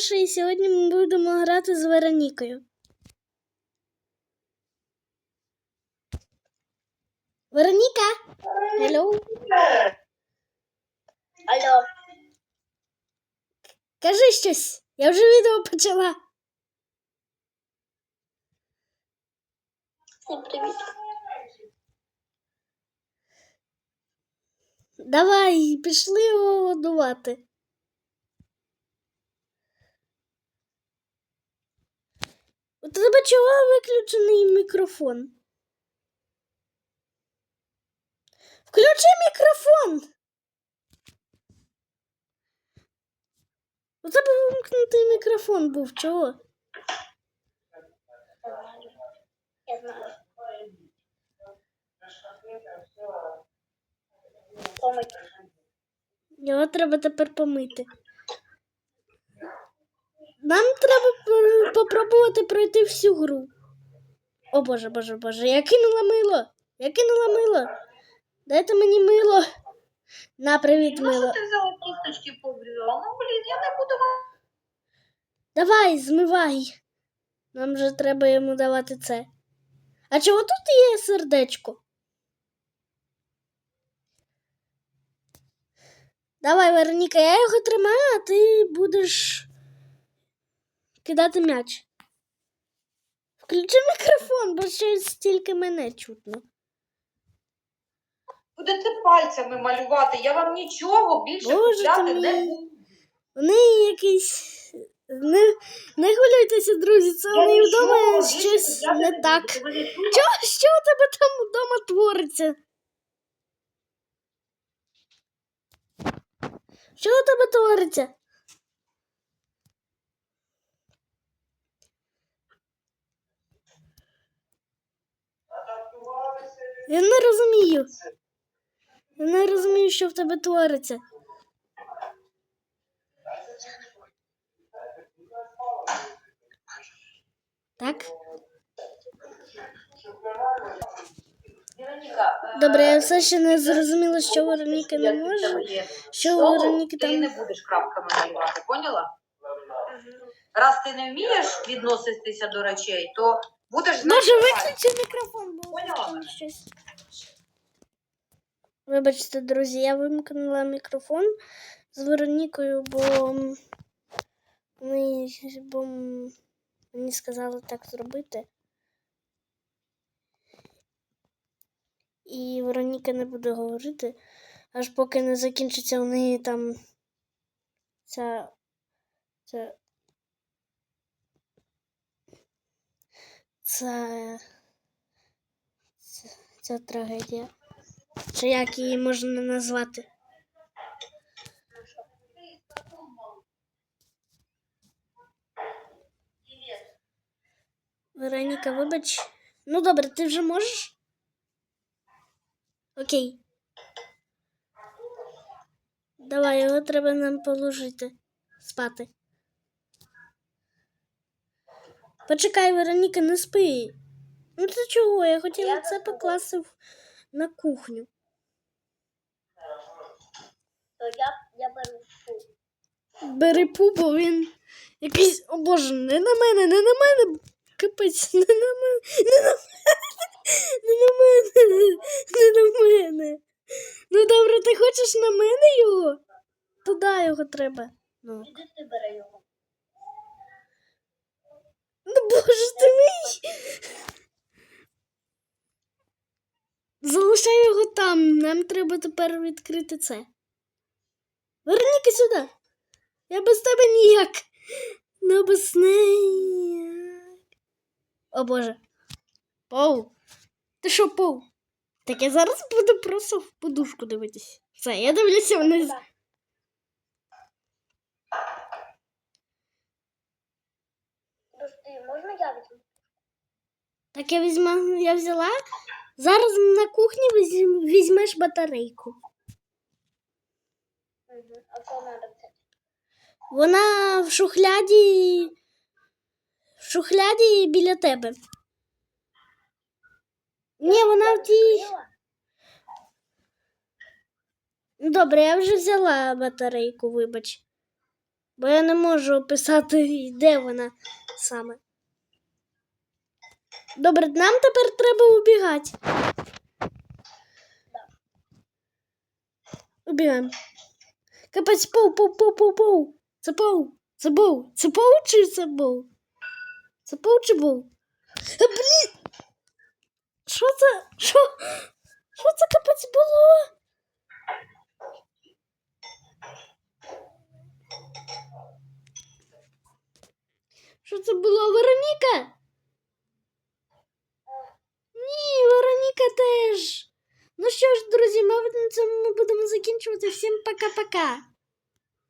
Саша, і сьогодні ми будемо грати з Веронікою. Вероніка! Hello. Алло. Кажи щось. Я вже відео почала. Всім привіт. Давай, пішли його годувати. У тебе чого виключений мікрофон? Включи мікрофон. У тебе вимкнутий мікрофон був. Чого? Його треба тепер помити. Нам треба попробувати пройти всю гру. О боже, боже, боже, я кинула мило. Я кинула мило. Дайте мені мило. На, привіт, Ну, мило. що ти взяла кісточки побрізала? Ну, блін, я не буду вам. Давай, змивай. Нам же треба йому давати це. А чого тут є сердечко? Давай, Вероніка, я його тримаю, а ти будеш кидати м'яч. Включи мікрофон, бо щось тільки мене чутно. Будете пальцями малювати, я вам нічого більше Боже купляти ти не мій. буду. Вони якісь. Не, не хвилюйтеся, друзі, це Я нічого вдома більше щось купляти не буду. так. Ви не чуєте? Що, що у тебе там вдома твориться? Що у тебе твориться? Я не розумію. Я не розумію, що в тебе твориться. Так? Добре, я все ще не зрозуміла, що Вероніка не може. Що у Вероніки Ти не будеш крапками малювати, поняла? Раз ти не вмієш відноситися до речей, то будеш знати. Боже, виключи мікрофон, бо там щось. Вибачте, друзі, я вимкнула мікрофон з Веронікою, бо ми бо мені сказали так зробити. І Вероніка не буде говорити, аж поки не закінчиться у неї там ця. ця. Ця, ця, ця трагедія. Чи як її можна назвати? Вероніка, вибач. Ну добре, ти вже можеш? Окей. Давай, його треба нам положити. Спати. Почекай, Вероніка, не спи. Ну ти чого? Я хотіла Я це покласти в- на кухню. То я, я беру фу. Бери пупу, він якийсь. О боже, не на мене, не на мене. Капець, не на мене, не на мене, не на мене, не на мене. Ну добре, ти хочеш на мене його? Туди його треба. Ну, Іди ти бери його. Ну боже ти мій. Залишай його там. Нам треба тепер відкрити це. Верніки сюди. Я без тебе ніяк. Ну без неї. О Боже. Пау. Ти що, Пау? Так я зараз буду просто в подушку дивитись. Все, я дивлюся вниз. Куди? Подожди, можна я візьму? Так я візьму, я взяла. Зараз на кухні візьмеш батарейку. Угу. А що треба? Вона в шухляді. В шухляді біля тебе. Ні, вона в тій. Ну, Добре, я вже взяла батарейку, вибач. Бо я не можу описати, де вона саме. Добре, нам тепер треба убігати. Убігаємо. Капець, поу, поу, поу, поу, поу. Це поу. Це боу. Це поу чи це боу? Це поу чи боу? А, блін! Що це? Що? Що це капець було? Що це було, Вероніка? Ні, Вероніка теж. Ну що ж, друзі, мабуть, на цьому ми будемо закінчувати. Всім пока-пока.